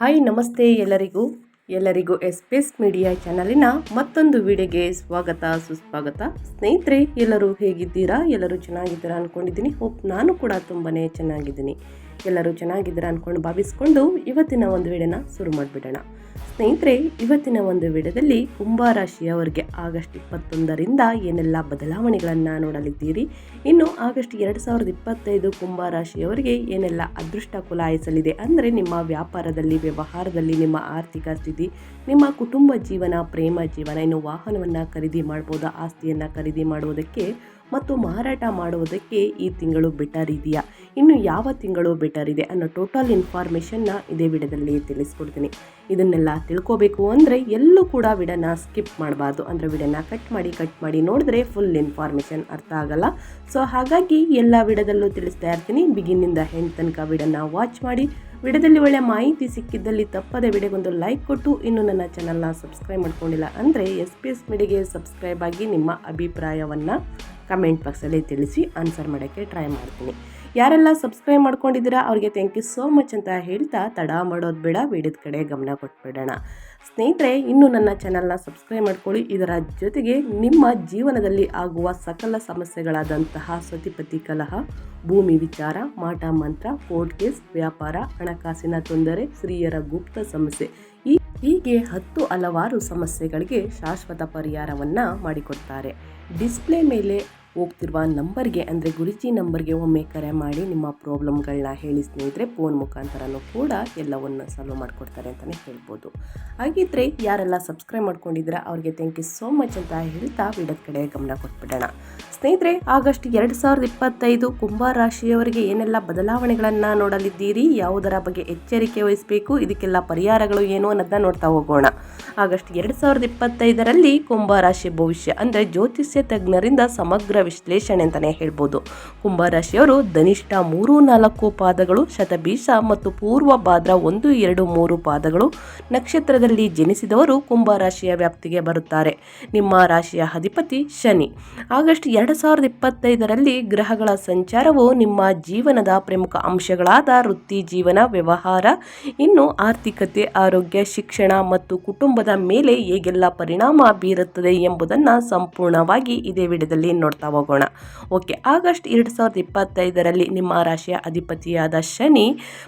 Hi, ನಮಸ್ತೆ ಎಲ್ಲರಿಗೂ. ಎಲ್ಲರಿಗೂ ಎಸ್ ಪಿ ಎಸ್ ಮೀಡಿಯಾ ಚಾನಲಿನ ಮತ್ತೊಂದು ವಿಡಿಯೋಗೆ ಸ್ವಾಗತ, ಸುಸ್ವಾಗತ. ಸ್ನೇಹಿತರೆ, ಎಲ್ಲರೂ ಹೇಗಿದ್ದೀರಾ? ಎಲ್ಲರೂ ಚೆನ್ನಾಗಿದ್ದೀರಾ ಅಂದ್ಕೊಂಡಿದ್ದೀನಿ ಹೋಪ್ ನಾನು ಕೂಡ ತುಂಬಾ ಚೆನ್ನಾಗಿದ್ದೀನಿ. ಎಲ್ಲರೂ ಚೆನ್ನಾಗಿದ್ದೀರ ಅಂದ್ಕೊಂಡು ಭಾವಿಸ್ಕೊಂಡು ಇವತ್ತಿನ ಒಂದು ವಿಡಿಯೋನ ಶುರು ಮಾಡಿಬಿಡೋಣ. ಸ್ನೇಹಿತರೆ, ಇವತ್ತಿನ ಒಂದು ವಿಡಿಯೋದಲ್ಲಿ ಕುಂಭರಾಶಿಯವರಿಗೆ ಆಗಸ್ಟ್ ಇಪ್ಪತ್ತೊಂದರಿಂದ ಏನೆಲ್ಲ ಬದಲಾವಣೆಗಳನ್ನು ನೋಡಲಿದ್ದೀರಿ? ಇನ್ನು ಆಗಸ್ಟ್ ಎರಡು ಸಾವಿರದ ಇಪ್ಪತ್ತೈದು ಕುಂಭರಾಶಿಯವರಿಗೆ ಏನೆಲ್ಲ ಅದೃಷ್ಟ ಕುಲಾಯಿಸಲಿದೆ ಅಂದರೆ ನಿಮ್ಮ ವ್ಯಾಪಾರದಲ್ಲಿ, ವ್ಯವಹಾರದಲ್ಲಿ, ನಿಮ್ಮ ಆರ್ಥಿಕ ಸ್ಥಿತಿ, ನಿಮ್ಮ ಕುಟುಂಬ ಜೀವನ, ಪ್ರೇಮ ಜೀವನ, ಇನ್ನು ವಾಹನವನ್ನು ಖರೀದಿ ಮಾಡ್ಬೋದಾ, ಆಸ್ತಿಯನ್ನು ಖರೀದಿ ಮಾಡುವುದಕ್ಕೆ ಮತ್ತು ಮಾರಾಟ ಮಾಡುವುದಕ್ಕೆ ಈ ತಿಂಗಳು ಬೆಟರ್ ಇದೆಯಾ? ಇನ್ನು ಯಾವ ತಿಂಗಳು ಬೆಟರ್ ಇದೆ ಅನ್ನೋ ಟೋಟಲ್ ಇನ್ಫಾರ್ಮೇಷನ್ನ ಇದೇ ವಿಡದಲ್ಲಿ ತಿಳಿಸ್ಕೊಡ್ತೀನಿ. ಇದನ್ನೆಲ್ಲ ತಿಳ್ಕೋಬೇಕು ಅಂದರೆ ಎಲ್ಲೂ ಕೂಡ ವಿಡನ ಸ್ಕಿಪ್ ಮಾಡಬಾರ್ದು. ಅಂದರೆ ವಿಡನ ಕಟ್ ಮಾಡಿ ಕಟ್ ಮಾಡಿ ನೋಡಿದ್ರೆ ಫುಲ್ ಇನ್ಫಾರ್ಮೇಷನ್ ಅರ್ಥ ಆಗಲ್ಲ. ಸೊ ಹಾಗಾಗಿ ಎಲ್ಲ ವಿಡದಲ್ಲೂ ತಿಳಿಸ್ತಾ ಇರ್ತೀನಿ. ಬಿಗಿನಿಂದ ಹೆಂಡ್ ತನಕ ವಿಡನ್ನ ವಾಚ್ ಮಾಡಿ. ವಿಡಿಯೋದಲ್ಲಿ ಒಳ್ಳೆ ಮಾಹಿತಿ ಸಿಕ್ಕಿದ್ದಲ್ಲಿ ತಪ್ಪದೆ ವಿಡಿಯೋಗೊಂದು ಲೈಕ್ ಕೊಟ್ಟು ಇನ್ನು ನನ್ನ ಚಾನಲ್ನ ಸಬ್ಸ್ಕ್ರೈಬ್ ಮಾಡ್ಕೊಂಡಿಲ್ಲ ಅಂದರೆ ಎಸ್ ಪಿ ಎಸ್ ಮೀಡಿಗೆ ಸಬ್ಸ್ಕ್ರೈಬ್ ಆಗಿ ನಿಮ್ಮ ಅಭಿಪ್ರಾಯವನ್ನು ಕಮೆಂಟ್ ಬಾಕ್ಸಲ್ಲಿ ತಿಳಿಸಿ ಆನ್ಸರ್ ಮಾಡೋಕ್ಕೆ ಟ್ರೈ ಮಾಡ್ತೀನಿ. ಯಾರೆಲ್ಲ ಸಬ್ಸ್ಕ್ರೈಬ್ ಮಾಡ್ಕೊಂಡಿದ್ದೀರಾ, ಅವ್ರಿಗೆ ಥ್ಯಾಂಕ್ ಯು ಸೋ ಮಚ್ ಅಂತ ಹೇಳ್ತಾ ತಡ ಮಾಡೋದು ಬೇಡ ವಿಡಿಯೋದ ಕಡೆ ಗಮನ ಕೊಟ್ಬಿಡೋಣ. ಸ್ನೇಹಿತರೆ, ಇನ್ನೂ ನನ್ನ ಚಾನಲ್ನ ಸಬ್ಸ್ಕ್ರೈಬ್ ಮಾಡ್ಕೊಳ್ಳಿ. ಇದರ ಜೊತೆಗೆ ನಿಮ್ಮ ಜೀವನದಲ್ಲಿ ಆಗುವ ಸಕಲ ಸಮಸ್ಯೆಗಳಾದಂತಹ ಸತಿಪತಿ ಕಲಹ, ಭೂಮಿ ವಿಚಾರ, ಮಾಟ ಮಂತ್ರ ಕೋರ್ಟ್ ಕೇಸ್ ವ್ಯಾಪಾರ, ಹಣಕಾಸಿನ ತೊಂದರೆ, ಸ್ತ್ರೀಯರ ಗುಪ್ತ ಸಮಸ್ಯೆ, ಈ ಹೀಗೆ ಹತ್ತು ಹಲವಾರು ಸಮಸ್ಯೆಗಳಿಗೆ ಶಾಶ್ವತ ಪರಿಹಾರವನ್ನು ಮಾಡಿಕೊಡ್ತಾರೆ. ಡಿಸ್ಪ್ಲೇ ಮೇಲೆ ಹೋಗ್ತಿರುವ ನಂಬರ್ಗೆ, ಅಂದರೆ ಗುರುಜಿ ನಂಬರ್ಗೆ ಒಮ್ಮೆ ಕರೆ ಮಾಡಿ ನಿಮ್ಮ ಪ್ರಾಬ್ಲಮ್ಗಳನ್ನ ಹೇಳಿ ಸ್ನೇಹಿತರೆ, ಫೋನ್ ಮುಖಾಂತರನೂ ಕೂಡ ಎಲ್ಲವನ್ನು ಸಾಲ್ವ್ ಮಾಡಿಕೊಡ್ತಾರೆ ಅಂತಲೇ ಹೇಳ್ಬೋದು. ಹಾಗಿದ್ರೆ ಯಾರೆಲ್ಲ ಸಬ್ಸ್ಕ್ರೈಬ್ ಮಾಡ್ಕೊಂಡಿದ್ದೀರಾ, ಅವ್ರಿಗೆ ಥ್ಯಾಂಕ್ ಯು ಸೋ ಮಚ್ ಅಂತ ಹೇಳ್ತಾ ವಿಡಿಯೋದ ಕಡೆ ಗಮನ ಕೊಟ್ಬಿಡೋಣ. ಸ್ನೇಹಿತರೆ, ಆಗಸ್ಟ್ ಎರಡು ಸಾವಿರದ ಇಪ್ಪತ್ತೈದು ಕುಂಭ ರಾಶಿಯವರಿಗೆ ಏನೆಲ್ಲ ಬದಲಾವಣೆಗಳನ್ನು ನೋಡಲಿದ್ದೀರಿ, ಯಾವುದರ ಬಗ್ಗೆ ಎಚ್ಚರಿಕೆ ವಹಿಸಬೇಕು, ಇದಕ್ಕೆಲ್ಲ ಪರಿಹಾರಗಳು ಏನು ಅನ್ನೋದನ್ನ ನೋಡ್ತಾ ಹೋಗೋಣ. ಆಗಸ್ಟ್ ಎರಡು ಸಾವಿರದ ಇಪ್ಪತ್ತೈದರಲ್ಲಿ ಕುಂಭರಾಶಿ ಭವಿಷ್ಯ ಅಂದರೆ ಜ್ಯೋತಿಷ್ಯ ತಜ್ಞರಿಂದ ಸಮಗ್ರ ವಿಶ್ಲೇಷಣೆ ಅಂತಲೇ ಹೇಳ್ಬೋದು. ಕುಂಭರಾಶಿಯವರು ಧನಿಷ್ಠ ಮೂರು ನಾಲ್ಕು ಪಾದಗಳು ಶತಬೀಷ ಮತ್ತು ಪೂರ್ವ ಭಾದ್ರ ಒಂದು, ಎರಡು, ಮೂರು ಪಾದಗಳು. ನಕ್ಷತ್ರದಲ್ಲಿ ಜನಿಸಿದವರು ಕುಂಭರಾಶಿಯ ವ್ಯಾಪ್ತಿಗೆ ಬರುತ್ತಾರೆ. ನಿಮ್ಮ ರಾಶಿಯ ಅಧಿಪತಿ ಶನಿ. ಆಗಸ್ಟ್ ಎರಡು ಸಾವಿರದ ಇಪ್ಪತ್ತೈದರಲ್ಲಿ ಗ್ರಹಗಳ ಸಂಚಾರವು ನಿಮ್ಮ ಜೀವನದ ಪ್ರಮುಖ ಅಂಶಗಳಾದ ವೃತ್ತಿ, ಜೀವನ, ವ್ಯವಹಾರ, ಇನ್ನು ಆರ್ಥಿಕತೆ, ಆರೋಗ್ಯ, ಶಿಕ್ಷಣ ಮತ್ತು ಕುಟುಂಬದ ಮೇಲೆ ಹೇಗೆಲ್ಲ ಪರಿಣಾಮ ಬೀರುತ್ತದೆ ಎಂಬುದನ್ನು ಸಂಪೂರ್ಣವಾಗಿ ಇದೇ ವಿಡಿಯೋದಲ್ಲಿ ನೋಡ್ತಾ ಹೋಗೋಣ. ಓಕೆ, ಆಗಸ್ಟ್ ಎರಡು ಸಾವಿರದ ಇಪ್ಪತ್ತೈದರಲ್ಲಿ ನಿಮ್ಮ ರಾಶಿಯ ಅಧಿಪತಿಯಾದ ಶನಿ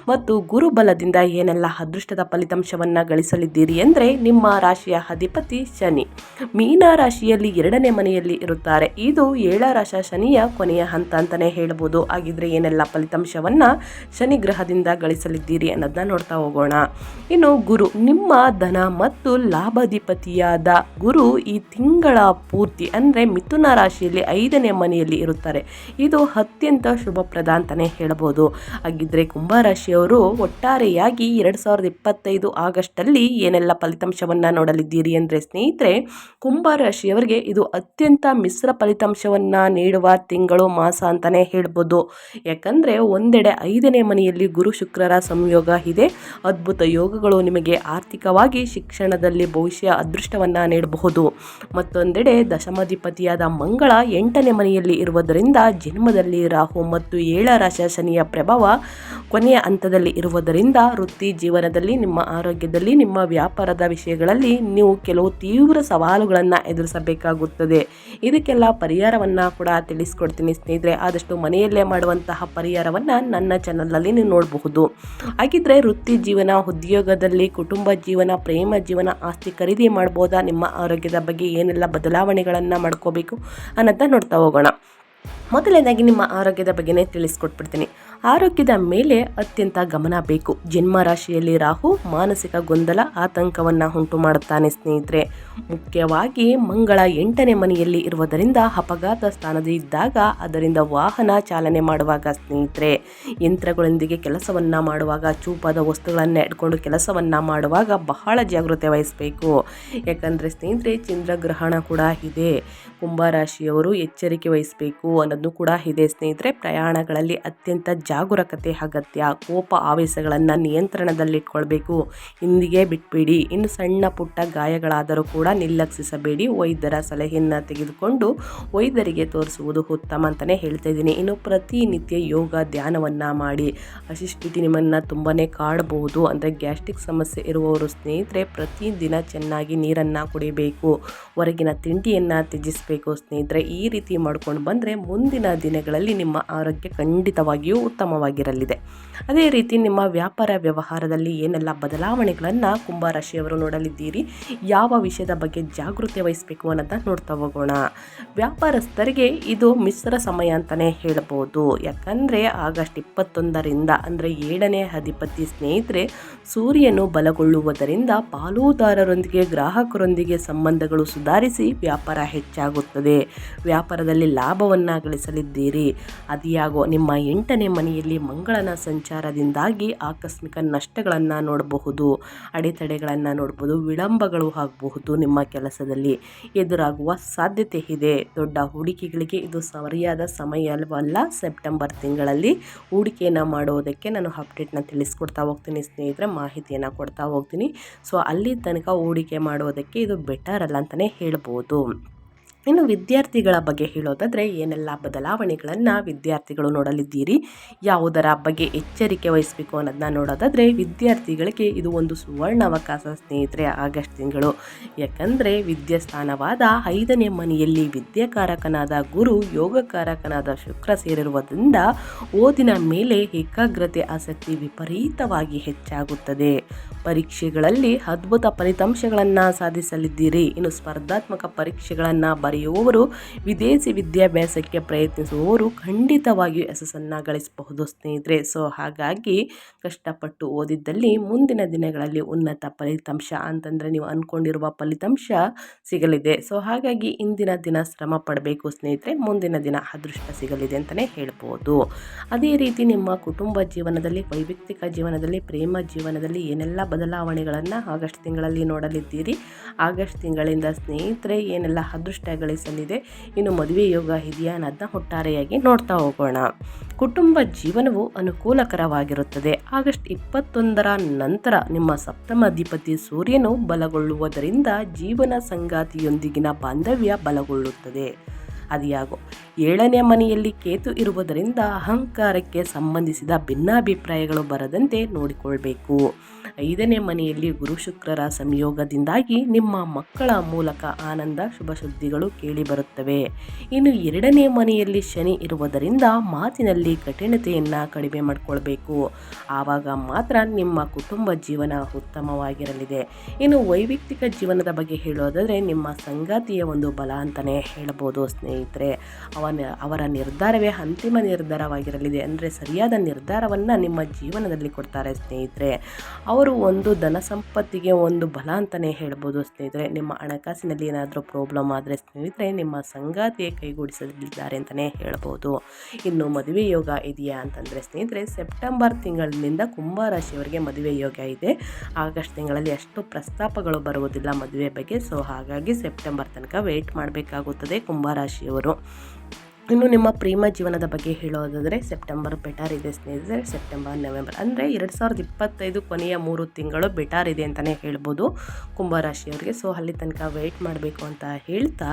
ಮತ್ತು ಗುರುಬಲದಿಂದ ಏನೆಲ್ಲ ಅದೃಷ್ಟದ ಫಲಿತಾಂಶವನ್ನು ಗಳಿಸಲಿದ್ದೀರಿ ಅಂದರೆ ನಿಮ್ಮ ರಾಶಿಯ ಅಧಿಪತಿ ಶನಿ. ಮೀನ ರಾಶಿಯಲ್ಲಿ ಎರಡನೇ ಮನೆಯಲ್ಲಿ ಇರುತ್ತಾರೆ. ಇದು ಏಳ ರಾಶ ಶನಿಯ ಕೊನೆಯ ಹಂತ ಅಂತಲೇ ಹೇಳ್ಬೋದು. ಹಾಗಿದ್ರೆ ಏನೆಲ್ಲ ಫಲಿತಾಂಶವನ್ನು ಶನಿ ಗ್ರಹದಿಂದ ಗಳಿಸಲಿದ್ದೀರಿ ಅನ್ನೋದನ್ನ ನೋಡ್ತಾ ಹೋಗೋಣ. ಇನ್ನು ಗುರು, ನಿಮ್ಮ ಧನ ಮತ್ತು ಲಾಭಾಧಿಪತಿಯಾದ ಗುರು ಈ ತಿಂಗಳ ಪೂರ್ತಿ ಅಂದರೆ ಮಿಥುನ ರಾಶಿಯಲ್ಲಿ ಐದನೇ ಮನೆಯಲ್ಲಿ ಇರುತ್ತಾರೆ. ಇದು ಅತ್ಯಂತ ಶುಭಪ್ರದ ಅಂತಲೇ ಹೇಳ್ಬೋದು. ಹಾಗಿದ್ರೆ ಕುಂಭರಾಶಿಯವರು ಒಟ್ಟಾರೆಯಾಗಿ ಎರಡು ಸಾವಿರದ ಇಪ್ಪತ್ತೈದು ಆಗಸ್ಟಲ್ಲಿ ಏನೆಲ್ಲ ಫಲಿತಾಂಶವನ್ನು ನೋಡಲಿದ್ದೀರಿ ಅಂದರೆ ಸ್ನೇಹಿತರೆ ಕುಂಭರಾಶಿಯವರಿಗೆ ಇದು ಅತ್ಯಂತ ಮಿಶ್ರ ಫಲಿತಾಂಶವನ್ನು ನೀಡುವ ತಿಂಗಳು ಮಾಸ ಅಂತಲೇ ಹೇಳ್ಬೋದು. ಯಾಕಂದರೆ ಒಂದೆಡೆ ಐದನೇ ಮನೆಯಲ್ಲಿ ಗುರು ಶುಕ್ರರ ಸಂಯೋಗ ಇದೆ. ಅದ್ಭುತ ಯೋಗಗಳು ನಿಮಗೆ ಆರ್ಥಿಕವಾಗಿ ಶಿಕ್ಷಣದಲ್ಲಿ ಭವಿಷ್ಯ ಅದೃಷ್ಟವನ್ನು ನೀಡಬಹುದು. ಮತ್ತೊಂದೆಡೆ ದಶಮಾಧಿಪತಿಯಾದ ಮಂಗಳ ಎಂಟನೇ ಮನೆಯಲ್ಲಿ ಇರುವುದರಿಂದ ಜನ್ಮದಲ್ಲಿ ರಾಹು ಮತ್ತು ಏಳ ರಾಶ ಶನಿಯ ಪ್ರಭಾವ ಕೊನೆಯ ಹಂತದಲ್ಲಿ ಇರುವುದರಿಂದ ವೃತ್ತಿ ಜೀವನದಲ್ಲಿ ನಿಮ್ಮ ಆರೋಗ್ಯದಲ್ಲಿ, ನಿಮ್ಮ ವ್ಯಾಪಾರದ ವಿಷಯಗಳಲ್ಲಿ ನೀವು ಕೆಲವು ತೀವ್ರ ಸವಾಲುಗಳನ್ನು ಎದುರಿಸಬೇಕಾಗುತ್ತದೆ. ಇದಕ್ಕೆಲ್ಲ ಪರಿಹಾರವನ್ನು ಕೂಡ ತಿಳಿಸ್ಕೊಡ್ತೀನಿ ಸ್ನೇಹಿತರೆ. ಆದಷ್ಟು ಮನೆಯಲ್ಲೇ ಮಾಡುವಂತಹ ಪರಿಹಾರವನ್ನು ನನ್ನ ಚಾನಲ್ನಲ್ಲಿ ನೀವು ನೋಡಬಹುದು. ಹಾಗಿದ್ರೆ ವೃತ್ತಿ ಜೀವನ, ಉದ್ಯೋಗದಲ್ಲಿ, ಕುಟುಂಬ ಜೀವನ, ಪ್ರೇಮ ಜೀವನ ಆಸ್ತಿ ಖರೀದಿ ಮಾಡ್ಬೋದಾ? ನಿಮ್ಮ ಆರೋಗ್ಯದ ಬಗ್ಗೆ ಏನೆಲ್ಲ ಬದಲಾವಣೆಗಳನ್ನು ಮಾಡ್ಕೋಬೇಕು ಅನ್ನೋದನ್ನ ನೋಡ್ತಾ ಹೋಗೋಣ. ಮೊದಲನೇದಾಗಿ ನಿಮ್ಮ ಆರೋಗ್ಯದ ಬಗ್ಗೆನೇ ತಿಳಿಸ್ಕೊಟ್ಬಿಡ್ತೀನಿ. ಆರೋಗ್ಯದ ಮೇಲೆ ಅತ್ಯಂತ ಗಮನ ಬೇಕು. ಜನ್ಮ ರಾಶಿಯಲ್ಲಿ ರಾಹು ಮಾನಸಿಕ ಗೊಂದಲ, ಆತಂಕವನ್ನು ಉಂಟು ಮಾಡುತ್ತಾನೆ ಸ್ನೇಹಿತರೆ. ಮುಖ್ಯವಾಗಿ ಮಂಗಳ ಎಂಟನೇ ಮನೆಯಲ್ಲಿ ಇರುವುದರಿಂದ ಅಪಘಾತ ಸ್ಥಾನದಿದ್ದಾಗ ಅದರಿಂದ ವಾಹನ ಚಾಲನೆ ಮಾಡುವಾಗ ಸ್ನೇಹಿತರೆ, ಯಂತ್ರಗಳೊಂದಿಗೆ ಕೆಲಸವನ್ನು ಮಾಡುವಾಗ, ಚೂಪಾದ ವಸ್ತುಗಳನ್ನು ಇಟ್ಕೊಂಡು ಕೆಲಸವನ್ನು ಮಾಡುವಾಗ ಬಹಳ ಜಾಗೃತೆ ವಹಿಸಬೇಕು. ಯಾಕಂದರೆ ಸ್ನೇಹಿತರೆ, ಚಂದ್ರಗ್ರಹಣ ಕೂಡ ಇದೆ. ಕುಂಭರಾಶಿಯವರು ಎಚ್ಚರಿಕೆ ವಹಿಸಬೇಕು ಅನ್ನೋದು ಕೂಡ ಇದೆ ಸ್ನೇಹಿತರೆ. ಪ್ರಯಾಣಗಳಲ್ಲಿ ಅತ್ಯಂತ ಜಾಗರೂಕತೆ ಅಗತ್ಯ. ಕೋಪ ಆವೇಶಗಳನ್ನು ನಿಯಂತ್ರಣದಲ್ಲಿಟ್ಕೊಳ್ಬೇಕು. ಇಂದಿಗೆ ಬಿಟ್ಬಿಡಿ. ಇನ್ನು ಸಣ್ಣ ಪುಟ್ಟ ಗಾಯಗಳಾದರೂ ಕೂಡ ನಿರ್ಲಕ್ಷಿಸಬೇಡಿ. ವೈದ್ಯರ ಸಲಹೆಯನ್ನು ತೆಗೆದುಕೊಂಡು ವೈದ್ಯರಿಗೆ ತೋರಿಸುವುದು ಉತ್ತಮ ಅಂತಲೇ ಹೇಳ್ತಾ ಇದ್ದೀನಿ. ಇನ್ನು ಪ್ರತಿನಿತ್ಯ ಯೋಗ ಧ್ಯಾನವನ್ನು ಮಾಡಿ. ಅಶಿಷ್ಟಿತಿ ನಿಮ್ಮನ್ನು ತುಂಬಾ ಕಾಡಬಹುದು ಅಂದರೆ ಗ್ಯಾಸ್ಟ್ರಿಕ್ ಸಮಸ್ಯೆ ಇರುವವರು ಸ್ನೇಹಿತರೆ ಪ್ರತಿದಿನ ಚೆನ್ನಾಗಿ ನೀರನ್ನು ಕುಡಿಬೇಕು. ಹೊರಗಿನ ತಿಂಡಿಯನ್ನು ತ್ಯಜಿಸಬೇಕು. ಸ್ನೇಹಿತರೆ, ಈ ರೀತಿ ಮಾಡ್ಕೊಂಡು ಬಂದರೆ ಮುಂದಿನ ದಿನಗಳಲ್ಲಿ ನಿಮ್ಮ ಆರೋಗ್ಯ ಖಂಡಿತವಾಗಿಯೂ ಉತ್ತಮವಾಗಿರಲಿದೆ. ಅದೇ ರೀತಿ ನಿಮ್ಮ ವ್ಯಾಪಾರ ವ್ಯವಹಾರದಲ್ಲಿ ಏನೆಲ್ಲ ಬದಲಾವಣೆಗಳನ್ನು ಕುಂಭರಾಶಿಯವರು ನೋಡಲಿದ್ದೀರಿ, ಯಾವ ವಿಷಯದ ಬಗ್ಗೆ ಜಾಗೃತಿ ವಹಿಸಬೇಕು ಅನ್ನೋದನ್ನ ನೋಡ್ತಾ ಹೋಗೋಣ. ವ್ಯಾಪಾರಸ್ಥರಿಗೆ ಇದು ಮಿಶ್ರ ಸಮಯ ಅಂತಲೇ ಹೇಳ್ಬೋದು. ಯಾಕಂದರೆ ಆಗಸ್ಟ್ ಇಪ್ಪತ್ತೊಂದರಿಂದ ಅಂದರೆ ಏಳನೇ ಅಧಿಪತಿ ಸ್ನೇಹಿತರೆ, ಸೂರ್ಯನು ಬಲಗೊಳ್ಳುವುದರಿಂದ ಪಾಲುದಾರರೊಂದಿಗೆ, ಗ್ರಾಹಕರೊಂದಿಗೆ ಸಂಬಂಧಗಳು ಸುಧಾರಿಸಿ ವ್ಯಾಪಾರ ಹೆಚ್ಚಾಗುತ್ತದೆ ವ್ಯಾಪಾರದಲ್ಲಿ ಲಾಭವನ್ನು ಗಳಿಸಲಿದ್ದೀರಿ ಅದಿಯಾಗೋ ನಿಮ್ಮ ಎಂಟನೇ ಮನೆಯಲ್ಲಿ ಮಂಗಳನ ಸಂಚಾರದಿಂದಾಗಿ ಆಕಸ್ಮಿಕ ನಷ್ಟಗಳನ್ನು ನೋಡಬಹುದು. ಅಡೆತಡೆಗಳನ್ನು ನೋಡ್ಬೋದು. ವಿಳಂಬಗಳು ಆಗಬಹುದು ನಿಮ್ಮ ಕೆಲಸದಲ್ಲಿ. ಎದುರಾಗುವ ಸಾಧ್ಯತೆ ಇದೆ. ದೊಡ್ಡ ಹೂಡಿಕೆಗಳಿಗೆ ಇದು ಸರಿಯಾದ ಸಮಯವಲ್ಲ ಸೆಪ್ಟೆಂಬರ್ ತಿಂಗಳಲ್ಲಿ ಹೂಡಿಕೆಯನ್ನು ಮಾಡುವುದಕ್ಕೆ ನಾನು ಅಪ್ಡೇಟ್ನ ತಿಳಿಸ್ಕೊಡ್ತಾ ಹೋಗ್ತೀನಿ. ಸ್ನೇಹಿತರೆ, ಮಾಹಿತಿಯನ್ನು ಕೊಡ್ತಾ ಹೋಗ್ತೀನಿ. ಸೊ, ಅಲ್ಲಿ ತನಕ ಹೂಡಿಕೆ ಮಾಡುವುದಕ್ಕೆ ಇದು ಬೆಟರ್ ಅಲ್ಲ ಅಂತಲೇ ಹೇಳ್ಬೋದು. ಇನ್ನು ವಿದ್ಯಾರ್ಥಿಗಳ ಬಗ್ಗೆ ಹೇಳೋದಾದರೆ ಏನೆಲ್ಲ ಬದಲಾವಣೆಗಳನ್ನು ವಿದ್ಯಾರ್ಥಿಗಳು ನೋಡಲಿದ್ದೀರಿ? ಯಾವುದರ ಬಗ್ಗೆ ಎಚ್ಚರಿಕೆ ವಹಿಸಬೇಕು ಅನ್ನೋದನ್ನ ನೋಡೋದಾದರೆ ವಿದ್ಯಾರ್ಥಿಗಳಿಗೆ ಇದು ಒಂದು ಸುವರ್ಣಾವಕಾಶ ಸ್ನೇಹಿತರೆ ಆಗಸ್ಟ್ ತಿಂಗಳು. ಯಾಕಂದರೆ ವಿದ್ಯಾಸ್ಥಾನವಾದ ಐದನೇ ಮನೆಯಲ್ಲಿ ವಿದ್ಯಾಕಾರಕನಾದ ಗುರು, ಯೋಗಕಾರಕನಾದ ಶುಕ್ರ ಸೇರಿರುವುದರಿಂದ ಓದಿನ ಮೇಲೆ ಏಕಾಗ್ರತೆ, ಆಸಕ್ತಿ ವಿಪರೀತವಾಗಿ ಹೆಚ್ಚಾಗುತ್ತದೆ. ಪರೀಕ್ಷೆಗಳಲ್ಲಿ ಅದ್ಭುತ ಫಲಿತಾಂಶಗಳನ್ನು ಸಾಧಿಸಲಿದ್ದೀರಿ. ಇನ್ನು ಸ್ಪರ್ಧಾತ್ಮಕ ಪರೀಕ್ಷೆಗಳನ್ನು ಬರೆಯುವವರು ವಿದೇಶಿ ವಿದ್ಯಾಭ್ಯಾಸಕ್ಕೆ ಪ್ರಯತ್ನಿಸುವವರು ಖಂಡಿತವಾಗಿಯೂ ಯಶಸ್ಸನ್ನು ಗಳಿಸಬಹುದು, ಸ್ನೇಹಿತರೆ. ಸೊ ಹಾಗಾಗಿ ಕಷ್ಟಪಟ್ಟು ಓದಿದ್ದಲ್ಲಿ ಮುಂದಿನ ದಿನಗಳಲ್ಲಿ ಉನ್ನತ ಫಲಿತಾಂಶ ಅಂತಂದರೆ ನೀವು ಅಂದ್ಕೊಂಡಿರುವ ಫಲಿತಾಂಶ ಸಿಗಲಿದೆ. ಸೊ ಹಾಗಾಗಿ ಇಂದಿನ ದಿನ ಶ್ರಮ ಪಡಬೇಕು, ಸ್ನೇಹಿತರೆ. ಮುಂದಿನ ದಿನ ಅದೃಷ್ಟ ಸಿಗಲಿದೆ ಅಂತಲೇ ಹೇಳ್ಬೋದು. ಅದೇ ರೀತಿ ನಿಮ್ಮ ಕುಟುಂಬ ಜೀವನದಲ್ಲಿ, ವೈಯಕ್ತಿಕ ಜೀವನದಲ್ಲಿ, ಪ್ರೇಮ ಜೀವನದಲ್ಲಿ ಏನೆಲ್ಲ ಬದಲಾವಣೆಗಳನ್ನು ಆಗಸ್ಟ್ ತಿಂಗಳಲ್ಲಿ ನೋಡಲಿದ್ದೀರಿ? ಆಗಸ್ಟ್ ತಿಂಗಳಿಂದ, ಸ್ನೇಹಿತರೆ, ಏನೆಲ್ಲ ಅದೃಷ್ಟ ಗಳಿಸಲಿದೆ ಇನ್ನು ಮದುವೆ ಯೋಗ ಇದೆಯಾ ಅನ್ನೋದನ್ನ ಒಟ್ಟಾರೆಯಾಗಿ ನೋಡ್ತಾ ಹೋಗೋಣ. ಕುಟುಂಬ ಜೀವನವು ಅನುಕೂಲಕರವಾಗಿರುತ್ತದೆ. ಆಗಸ್ಟ್ ಇಪ್ಪತ್ತೊಂದರ ನಂತರ ನಿಮ್ಮ ಸಪ್ತಮಾಧಿಪತಿ ಸೂರ್ಯನು ಬಲಗೊಳ್ಳುವುದರಿಂದ ಜೀವನ ಸಂಗಾತಿಯೊಂದಿಗಿನ ಬಾಂಧವ್ಯ ಬಲಗೊಳ್ಳುತ್ತದೆ. ಅದಿಯಾಗೋ. ಏಳನೇ ಮನೆಯಲ್ಲಿ ಕೇತು ಇರುವುದರಿಂದ ಅಹಂಕಾರಕ್ಕೆ ಸಂಬಂಧಿಸಿದ ಭಿನ್ನಾಭಿಪ್ರಾಯಗಳು ಬರದಂತೆ ನೋಡಿಕೊಳ್ಬೇಕು. ಐದನೇ ಮನೆಯಲ್ಲಿ ಗುರು ಶುಕ್ರರ ಸಂಯೋಗದಿಂದಾಗಿ ನಿಮ್ಮ ಮಕ್ಕಳ ಮೂಲಕ ಆನಂದ, ಶುಭ ಸುದ್ದಿಗಳು ಕೇಳಿಬರುತ್ತವೆ ಇನ್ನು ಎರಡನೇ ಮನೆಯಲ್ಲಿ ಶನಿ ಇರುವುದರಿಂದ ಮಾತಿನಲ್ಲಿ ಕಠಿಣತೆಯನ್ನು ಕಡಿಮೆ ಮಾಡಿಕೊಳ್ಬೇಕು. ಆವಾಗ ಮಾತ್ರ ನಿಮ್ಮ ಕುಟುಂಬ ಜೀವನ ಉತ್ತಮವಾಗಿರಲಿದೆ. ಇನ್ನು ವೈಯಕ್ತಿಕ ಜೀವನದ ಬಗ್ಗೆ ಹೇಳೋದಾದರೆ ನಿಮ್ಮ ಸಂಗಾತಿಯ ಒಂದು ಬಲ ಅಂತಲೇ ಹೇಳ್ಬೋದು ಸ್ನೇಹಿತರೆ. ಅವನ, ಅವರ ನಿರ್ಧಾರವೇ ಅಂತಿಮ ನಿರ್ಧಾರವಾಗಿರಲಿದೆ ಅಂದರೆ ಸರಿಯಾದ ನಿರ್ಧಾರವನ್ನು ನಿಮ್ಮ ಜೀವನದಲ್ಲಿ ಕೊಡ್ತಾರೆ ಸ್ನೇಹಿತರೆ. ಅವರು ಒಂದು ಧನ ಸಂಪತ್ತಿಗೆ ಒಂದು ಬಲ ಅಂತಲೇ ಹೇಳ್ಬೋದು ಸ್ನೇಹಿತರೆ. ನಿಮ್ಮ ಹಣಕಾಸಿನಲ್ಲಿ ಏನಾದರೂ ಪ್ರಾಬ್ಲಮ್ ಆದರೆ ಸ್ನೇಹಿತರೆ, ನಿಮ್ಮ ಸಂಗಾತಿಯೇ ಕೈಗೂಡಿಸಲಿದ್ದಾರೆ ಅಂತಲೇ ಹೇಳ್ಬೋದು. ಇನ್ನು ಮದುವೆ ಯೋಗ ಇದೆಯಾ ಅಂತಂದರೆ ಸ್ನೇಹಿತರೆ ಸೆಪ್ಟೆಂಬರ್ ತಿಂಗಳಿನಿಂದ ಕುಂಭರಾಶಿಯವರಿಗೆ ಮದುವೆ ಯೋಗ ಇದೆ. ಆಗಸ್ಟ್ ತಿಂಗಳಲ್ಲಿ ಅಷ್ಟು ಪ್ರಸ್ತಾಪಗಳು ಬರುವುದಿಲ್ಲ ಮದುವೆ ಬಗ್ಗೆ. ಸೊ ಹಾಗಾಗಿ ಸೆಪ್ಟೆಂಬರ್ ತನಕ ವೆಯ್ಟ್ ಮಾಡಬೇಕಾಗುತ್ತದೆ ಕುಂಭರಾಶಿಯವರು. ಇನ್ನು ನಿಮ್ಮ ಪ್ರೇಮ ಜೀವನದ ಬಗ್ಗೆ ಹೇಳೋದಾದರೆ ಸೆಪ್ಟೆಂಬರ್ ಬೆಟರ್ ಇದೆ ಸ್ನೇಹಿತರೆ. ಸೆಪ್ಟೆಂಬರ್, ನವೆಂಬರ್ ಅಂದರೆ ಎರಡು ಸಾವಿರದ ಇಪ್ಪತ್ತೈದು ಕೊನೆಯ ಮೂರು ತಿಂಗಳು ಬೆಟರ್ ಇದೆ ಅಂತಲೇ ಹೇಳ್ಬೋದು ಕುಂಭರಾಶಿಯವರಿಗೆ. ಸೊ ಅಲ್ಲಿ ತನಕ ವೆಯ್ಟ್ ಮಾಡಬೇಕು ಅಂತ ಹೇಳ್ತಾ,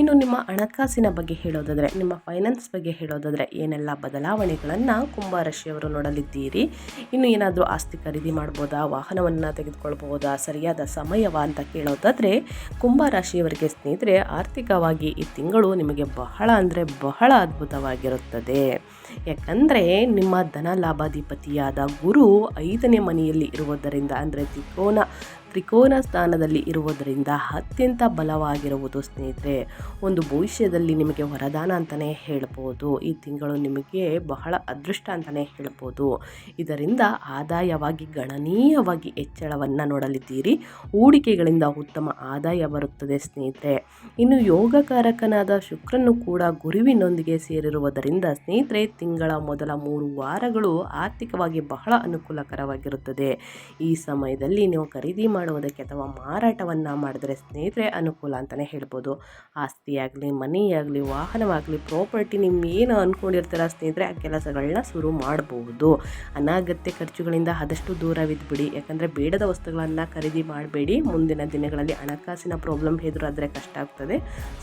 ಇನ್ನು ನಿಮ್ಮ ಹಣಕಾಸಿನ ಬಗ್ಗೆ ಹೇಳೋದಾದರೆ, ನಿಮ್ಮ ಫೈನಾನ್ಸ್ ಬಗ್ಗೆ ಹೇಳೋದಾದರೆ ಏನೆಲ್ಲ ಬದಲಾವಣೆಗಳನ್ನು ಕುಂಭರಾಶಿಯವರು ನೋಡಲಿದ್ದೀರಿ? ಇನ್ನು ಏನಾದರೂ ಆಸ್ತಿ ಖರೀದಿ ಮಾಡ್ಬೋದಾ? ವಾಹನವನ್ನು ತೆಗೆದುಕೊಳ್ಬೋದಾ? ಸರಿಯಾದ ಸಮಯವ ಅಂತ ಕೇಳೋದಾದರೆ ಕುಂಭರಾಶಿಯವರಿಗೆ ಸ್ನೇಹಿತರೆ, ಆರ್ಥಿಕವಾಗಿ ಈ ತಿಂಗಳು ನಿಮಗೆ ಬಹಳ ಅಂದರೆ ಬಹಳ ಅದ್ಭುತವಾಗಿರುತ್ತದೆ. ಯಾಕಂದರೆ ನಿಮ್ಮ ಧನ ಲಾಭಾಧಿಪತಿಯಾದ ಗುರು ಐದನೇ ಮನೆಯಲ್ಲಿ ಇರುವುದರಿಂದ, ಅಂದರೆ ತ್ರಿಕೋನ ತ್ರಿಕೋನ ಸ್ಥಾನದಲ್ಲಿ ಇರುವುದರಿಂದ ಅತ್ಯಂತ ಬಲವಾಗಿರುವುದು ಸ್ನೇಹಿತರೆ. ಒಂದು ಭವಿಷ್ಯದಲ್ಲಿ ನಿಮಗೆ ವರದಾನ ಅಂತಲೇ ಹೇಳ್ಬೋದು. ಈ ತಿಂಗಳು ನಿಮಗೆ ಬಹಳ ಅದೃಷ್ಟ ಅಂತಲೇ ಹೇಳ್ಬೋದು. ಇದರಿಂದ ಆದಾಯವಾಗಿ, ಗಣನೀಯವಾಗಿ ಹೆಚ್ಚಳವನ್ನು ನೋಡಲಿದ್ದೀರಿ. ಹೂಡಿಕೆಗಳಿಂದ ಉತ್ತಮ ಆದಾಯ ಬರುತ್ತದೆ ಸ್ನೇಹಿತರೆ. ಇನ್ನು ಯೋಗಕಾರಕನಾದ ಶುಕ್ರನು ಕೂಡ ಗುರುವಿನೊಂದಿಗೆ ಸೇರಿರುವುದರಿಂದ ಸ್ನೇಹಿತರೆ ತಿಂಗಳ ಮೊದಲ ಮೂರು ವಾರಗಳು ಆರ್ಥಿಕವಾಗಿ ಬಹಳ ಅನುಕೂಲಕರವಾಗಿರುತ್ತದೆ. ಈ ಸಮಯದಲ್ಲಿ ನೀವು ಖರೀದಿ ಮಾಡುವುದಕ್ಕೆ ಅಥವಾ ಮಾರಾಟವನ್ನು ಮಾಡಿದ್ರೆ ಸ್ನೇಹಿತರೆ ಅನುಕೂಲ ಅಂತಲೇ ಹೇಳ್ಬೋದು. ಆಸ್ತಿಯಾಗಲಿ, ಮನೆಯಾಗಲಿ, ವಾಹನವಾಗಲಿ, ಪ್ರಾಪರ್ಟಿ ನಿಮ್ಮ ಏನು ಅಂದ್ಕೊಂಡಿರ್ತೀರ ಸ್ನೇಹಿತರೆ ಆ ಕೆಲಸಗಳನ್ನ ಶುರು ಮಾಡಬಹುದು ಅನಾಗತ್ಯ ಖರ್ಚುಗಳಿಂದ ಆದಷ್ಟು ದೂರವಿದ್ಬಿಡಿ ಯಾಕಂದರೆ ಬೇಡದ ವಸ್ತುಗಳನ್ನು ಖರೀದಿ ಮಾಡಬೇಡಿ. ಮುಂದಿನ ದಿನಗಳಲ್ಲಿ ಹಣಕಾಸಿನ ಪ್ರಾಬ್ಲಮ್ ಎದುರಾದರೆ ಕಷ್ಟ ಆಗ್ತದೆ.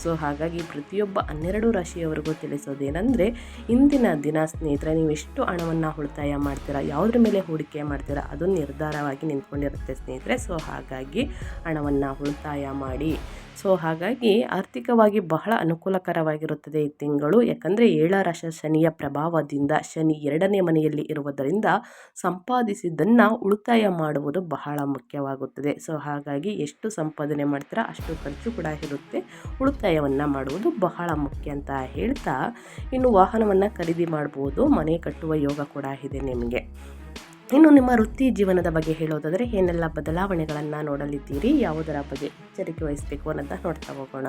ಸೊ ಹಾಗಾಗಿ ಪ್ರತಿಯೊಬ್ಬ ಹನ್ನೆರಡು ರಾಶಿಯವರೆಗೂ ತಿಳಿಸೋದೇನೆಂದರೆ, ಇಂದಿನ ದಿನ ಸ್ನೇಹಿತರೆ, ನೀವು ಎಷ್ಟು ಹಣವನ್ನು ಉಳಿತಾಯ ಮಾಡ್ತೀರಾ, ಯಾವುದ್ರ ಮೇಲೆ ಹೂಡಿಕೆ ಮಾಡ್ತೀರಾ, ಅದು ನಿರ್ಧಾರವಾಗಿ ನಿಂತ್ಕೊಂಡಿರುತ್ತೆ ಸ್ನೇಹಿತರೆ. ಸೊ ಹಾಗಾಗಿ ಹಣವನ್ನು ಉಳಿತಾಯ ಮಾಡಿ ಸೊ ಹಾಗಾಗಿ ಆರ್ಥಿಕವಾಗಿ ಬಹಳ ಅನುಕೂಲಕರವಾಗಿರುತ್ತದೆ ಈ ತಿಂಗಳು. ಯಾಕಂದರೆ ಏಳರಾಶ ಶನಿಯ ಪ್ರಭಾವದಿಂದ ಶನಿ ಎರಡನೇ ಮನೆಯಲ್ಲಿ ಇರುವುದರಿಂದ ಸಂಪಾದಿಸಿದ್ದನ್ನು ಉಳಿತಾಯ ಮಾಡುವುದು ಬಹಳ ಮುಖ್ಯವಾಗುತ್ತದೆ. ಸೊ ಹಾಗಾಗಿ ಎಷ್ಟು ಸಂಪಾದನೆ ಮಾಡ್ತೀರಾ ಅಷ್ಟು ಖರ್ಚು ಕೂಡ ಇರುತ್ತೆ. ಉಳಿತಾಯವನ್ನು ಮಾಡುವುದು ಬಹಳ ಮುಖ್ಯ ಅಂತ ಹೇಳ್ತಾ ಇನ್ನು ವಾಹನವನ್ನು ಖರೀದಿ ಮಾಡ್ಬೋದು. ಮನೆ ಕಟ್ಟುವ ಯೋಗ ಕೂಡ ಇದೆ ನಿಮಗೆ. ಇನ್ನು ನಿಮ್ಮ ವೃತ್ತಿ ಜೀವನದ ಬಗ್ಗೆ ಹೇಳೋದಾದರೆ ಏನೆಲ್ಲ ಬದಲಾವಣೆಗಳನ್ನು ನೋಡಲಿದ್ದೀರಿ, ಯಾವುದರ ಬಗ್ಗೆ ಎಚ್ಚರಿಕೆ ವಹಿಸಬೇಕು ಅನ್ನೋದನ್ನ ನೋಡ್ತಾ ಹೋಗೋಣ.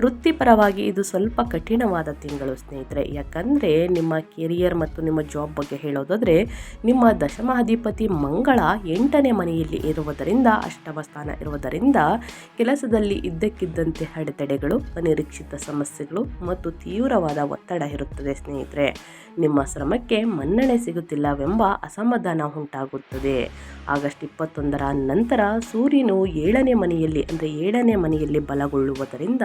ವೃತ್ತಿಪರವಾಗಿ ಇದು ಸ್ವಲ್ಪ ಕಠಿಣವಾದ ತಿಂಗಳು ಸ್ನೇಹಿತರೆ. ಯಾಕಂದರೆ ನಿಮ್ಮ ಕೆರಿಯರ್ ಮತ್ತು ನಿಮ್ಮ ಜಾಬ್ ಬಗ್ಗೆ ಹೇಳೋದಾದರೆ, ನಿಮ್ಮ ದಶಮಾಧಿಪತಿ ಮಂಗಳ ಎಂಟನೇ ಮನೆಯಲ್ಲಿ ಇರುವುದರಿಂದ ಅಷ್ಟಮ ಸ್ಥಾನ ಇರುವುದರಿಂದ ಕೆಲಸದಲ್ಲಿ ಇದ್ದಕ್ಕಿದ್ದಂತೆ ಅಡೆತಡೆಗಳು, ಅನಿರೀಕ್ಷಿತ ಸಮಸ್ಯೆಗಳು ಮತ್ತು ತೀವ್ರವಾದ ಒತ್ತಡ ಇರುತ್ತದೆ ಸ್ನೇಹಿತರೆ. ನಿಮ್ಮ ಶ್ರಮಕ್ಕೆ ಮನ್ನಣೆ ಸಿಗುತ್ತಿಲ್ಲವೆಂಬ ಅಸಮಾಧಾನ ಉಂಟಾಗುತ್ತದೆ. ಆಗಸ್ಟ್ ಇಪ್ಪತ್ತೊಂದರ ನಂತರ ಸೂರ್ಯನು ಏಳನೇ ಮನೆಯಲ್ಲಿ, ಅಂದರೆ ಏಳನೇ ಮನೆಯಲ್ಲಿ ಬಲಗೊಳ್ಳುವುದರಿಂದ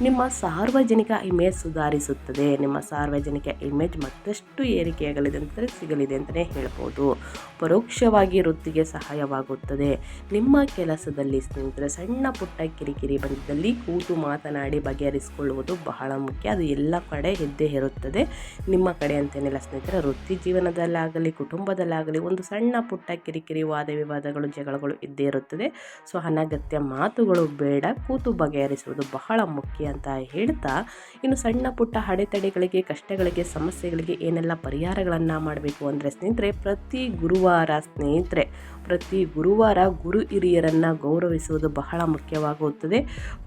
ನಿಮ್ಮ ಸಾರ್ವಜನಿಕ ಇಮೇಜ್ ಸುಧಾರಿಸುತ್ತದೆ. ನಿಮ್ಮ ಸಾರ್ವಜನಿಕ ಇಮೇಜ್ ಮತ್ತಷ್ಟು ಏರಿಕೆಯಾಗಲಿದೆ ಅಂತ ಸಿಗಲಿದೆ ಅಂತಲೇ ಹೇಳ್ಬೋದು. ಪರೋಕ್ಷವಾಗಿ ವೃತ್ತಿಗೆ ಸಹಾಯವಾಗುತ್ತದೆ. ನಿಮ್ಮ ಕೆಲಸದಲ್ಲಿ ಸ್ನೇಹಿತರೆ, ಸಣ್ಣ ಪುಟ್ಟ ಕಿರಿಕಿರಿ ಬಂದಿದ್ದಲ್ಲಿ ಕೂತು ಮಾತನಾಡಿ ಬಗೆಹರಿಸಿಕೊಳ್ಳುವುದು ಬಹಳ ಮುಖ್ಯ. ಅದು ಎಲ್ಲ ಕಡೆ ಹೆದ್ದೆ ಇರುತ್ತದೆ. ನಿಮ್ಮ ಕಡೆ ಅಂತೇನಿಲ್ಲ ಸ್ನೇಹಿತರೆ, ವೃತ್ತಿ ಜೀವನದಲ್ಲಾಗಲಿ, ಕುಟುಂಬದಲ್ಲಾಗಲಿ, ಒಂದು ಸಣ್ಣ ಪುಟ್ಟ ಕಿರಿಕಿರಿ ವಾದ ವಿವಾದಗಳು, ಜಗಳಗಳು ಇದ್ದೇ ಇರುತ್ತದೆ. ಸೊ, ಅನಗತ್ಯ ಮಾತುಗಳು ಬೇಡ, ಕೂತು ಬಗೆಹರಿಸುವುದು ಬಹಳ ಮುಖ್ಯ ಅಂತ ಹೇಳ್ತಾ, ಇನ್ನು ಸಣ್ಣ ಪುಟ್ಟ ಅಡೆತಡೆಗಳಿಗೆ, ಕಷ್ಟಗಳಿಗೆ, ಸಮಸ್ಯೆಗಳಿಗೆ ಏನೆಲ್ಲ ಪರಿಹಾರಗಳನ್ನು ಮಾಡಬೇಕು ಅಂದರೆ ಸ್ನೇಹಿತರೆ, ಪ್ರತಿ ಗುರುವಾರ ಸ್ನೇಹಿತರೆ, ಪ್ರತಿ ಗುರುವಾರ ಗುರು ಹಿರಿಯರನ್ನು ಗೌರವಿಸುವುದು ಬಹಳ ಮುಖ್ಯವಾಗುತ್ತದೆ.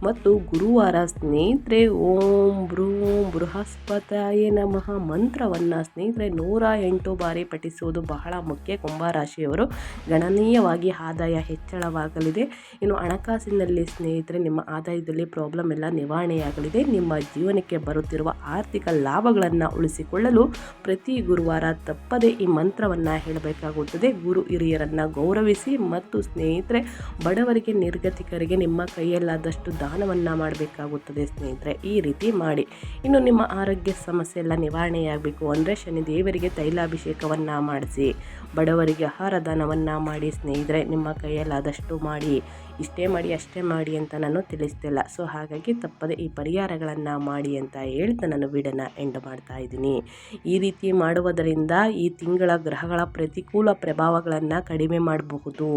ಮತ್ತು ಗುರುವಾರ ಸ್ನೇಹಿತರೆ, ಓಂ ಬ್ರೂಂ ಬೃಹಸ್ಪತಾಯ ನಮಃ ಮಂತ್ರವನ್ನು ಸ್ನೇಹಿತರೆ ನೂರ ಎಂಟು ಬಾರಿ ಪಠಿಸುವುದು ಬಹಳ ಮುಖ್ಯ. ಕುಂಭರಾಶಿಯವರು ಗಣನೀಯವಾಗಿ ಆದಾಯ ಹೆಚ್ಚಳವಾಗಲಿದೆ. ಇನ್ನು ಹಣಕಾಸಿನಲ್ಲಿ ಸ್ನೇಹಿತರೆ, ನಿಮ್ಮ ಆದಾಯದಲ್ಲಿ ಪ್ರಾಬ್ಲಮ್ ಎಲ್ಲ ನಿವಾರಣೆಯಾಗಲಿದೆ. ನಿಮ್ಮ ಜೀವನಕ್ಕೆ ಬರುತ್ತಿರುವ ಆರ್ಥಿಕ ಲಾಭಗಳನ್ನು ಉಳಿಸಿಕೊಳ್ಳಲು ಪ್ರತಿ ಗುರುವಾರ ತಪ್ಪದೇ ಈ ಮಂತ್ರವನ್ನು ಹೇಳಬೇಕಾಗುತ್ತದೆ. ಗುರು ಹಿರಿಯರನ್ನು ಗೌರವಿಸಿ ಮತ್ತು ಸ್ನೇಹಿತರೆ, ಬಡವರಿಗೆ, ನಿರ್ಗತಿಕರಿಗೆ ನಿಮ್ಮ ಕೈಯಲ್ಲಾದಷ್ಟು ದಾನವನ್ನು ಮಾಡಬೇಕಾಗುತ್ತದೆ ಸ್ನೇಹಿತರೆ. ಈ ರೀತಿ ಮಾಡಿ. ಇನ್ನು ನಿಮ್ಮ ಆರೋಗ್ಯ ಸಮಸ್ಯೆ ಎಲ್ಲ ನಿವಾರಣೆಯಾಗಬೇಕು. ಅಂದರೆ ಶನಿ ದೇವರಿಗೆ ತೈಲಾಭಿಷೇಕವನ್ನು ಮಾಡಿಸಿ. ಬಡವರಿಗೆ ಆಹಾರ ದಾನವನ್ನ ಮಾಡಿ ಸ್ನೇಹಿತರೆ ನಿಮ್ಮ ಕೈಯಲ್ಲಾದಷ್ಟು ಮಾಡಿ. ಇಷ್ಟೇ ಮಾಡಿ, ಅಷ್ಟೇ ಮಾಡಿ ಅಂತ ನಾನು ತಿಳಿಸ್ತಿಲ್ಲ. ಸೊ ಹಾಗಾಗಿ ತಪ್ಪದೆ ಈ ಪರಿಹಾರಗಳನ್ನು ಮಾಡಿ ಅಂತ ಹೇಳ್ತಾ ನಾನು ವಿಡನ ಎಂಡ್ ಮಾಡ್ತಾ ಇದ್ದೀನಿ. ಈ ರೀತಿ ಮಾಡುವುದರಿಂದ ಈ ತಿಂಗಳ ಗ್ರಹಗಳ ಪ್ರತಿಕೂಲ ಪ್ರಭಾವಗಳನ್ನು ಕಡಿಮೆ ಮಾಡಬಹುದು.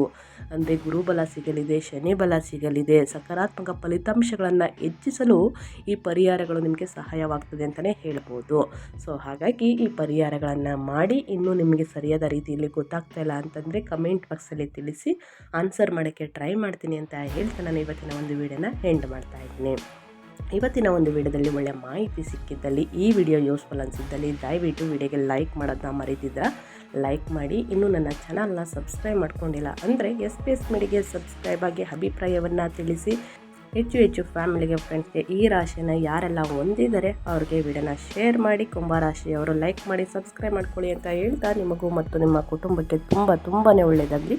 ಅಂದರೆ ಗುರುಬಲ ಸಿಗಲಿದೆ, ಶನಿ ಬಲ ಸಿಗಲಿದೆ. ಸಕಾರಾತ್ಮಕ ಫಲಿತಾಂಶಗಳನ್ನು ಹೆಚ್ಚಿಸಲು ಈ ಪರಿಹಾರಗಳು ನಿಮಗೆ ಸಹಾಯವಾಗ್ತದೆ ಅಂತಲೇ ಹೇಳ್ಬೋದು. ಸೊ ಹಾಗಾಗಿ ಈ ಪರಿಹಾರಗಳನ್ನು ಮಾಡಿ ಇನ್ನೂ ನಿಮಗೆ ಸರಿಯಾದ ರೀತಿಯಲ್ಲಿ ಗೊತ್ತಾಗ್ತಾ ಇಲ್ಲ ಅಂತಂದರೆ ಕಮೆಂಟ್ ಬಾಕ್ಸಲ್ಲಿ ತಿಳಿಸಿ ಆನ್ಸರ್ ಮಾಡೋಕ್ಕೆ ಟ್ರೈ ಮಾಡ್ತೀನಿ. ಅಂತ ಹೇಳ್ತಾ ನಾನು ಇವತ್ತಿನ ಒಂದು ವಿಡಿಯೋನ ಎಂಡ್ ಮಾಡ್ತಾ ಇದ್ದೀನಿ. ಇವತ್ತಿನ ಒಂದು ವಿಡಿಯೋದಲ್ಲಿ ಒಳ್ಳೆಯ ಮಾಹಿತಿ ಸಿಕ್ಕಿದ್ದಲ್ಲಿ, ಈ ವಿಡಿಯೋ ಯೂಸ್ಫುಲ್ ಅನಿಸಿದ್ದಲ್ಲಿ, ದಯವಿಟ್ಟು ವಿಡಿಯೋಗೆ ಲೈಕ್ ಮಾಡೋದನ್ನ ಮರೀತಿದ್ರ. ಲೈಕ್ ಮಾಡಿ, ಇನ್ನೂ ನನ್ನ ಚಾನಲ್ನ ಸಬ್ಸ್ಕ್ರೈಬ್ ಮಾಡ್ಕೊಂಡಿಲ್ಲ ಅಂದರೆ ಎಸ್ ಪಿ ಎಸ್ ಮೀಡಿಗೆ ಸಬ್ಸ್ಕ್ರೈಬ್ ಆಗಿ ಅಭಿಪ್ರಾಯವನ್ನು ತಿಳಿಸಿ. ಹೆಚ್ಚು ಹೆಚ್ಚು ಫ್ಯಾಮಿಲಿಗೆ ಫ್ರೆಂಡ್ಸ್ಗೆ ಈ ರಾಶಿಯನ್ನು ಯಾರೆಲ್ಲ ಹೊಂದಿದ್ದಾರೆ ಅವ್ರಿಗೆ ವಿಡಿಯೋನ ಶೇರ್ ಮಾಡಿ ಕುಂಭರಾಶಿಯವರು ಲೈಕ್ ಮಾಡಿ ಸಬ್ಸ್ಕ್ರೈಬ್ ಮಾಡ್ಕೊಳ್ಳಿ ಅಂತ ಹೇಳ್ತಾ ನಿಮಗೂ ಮತ್ತು ನಿಮ್ಮ ಕುಟುಂಬಕ್ಕೆ ತುಂಬ ತುಂಬಾ ಒಳ್ಳೆಯದಾಗಲಿ.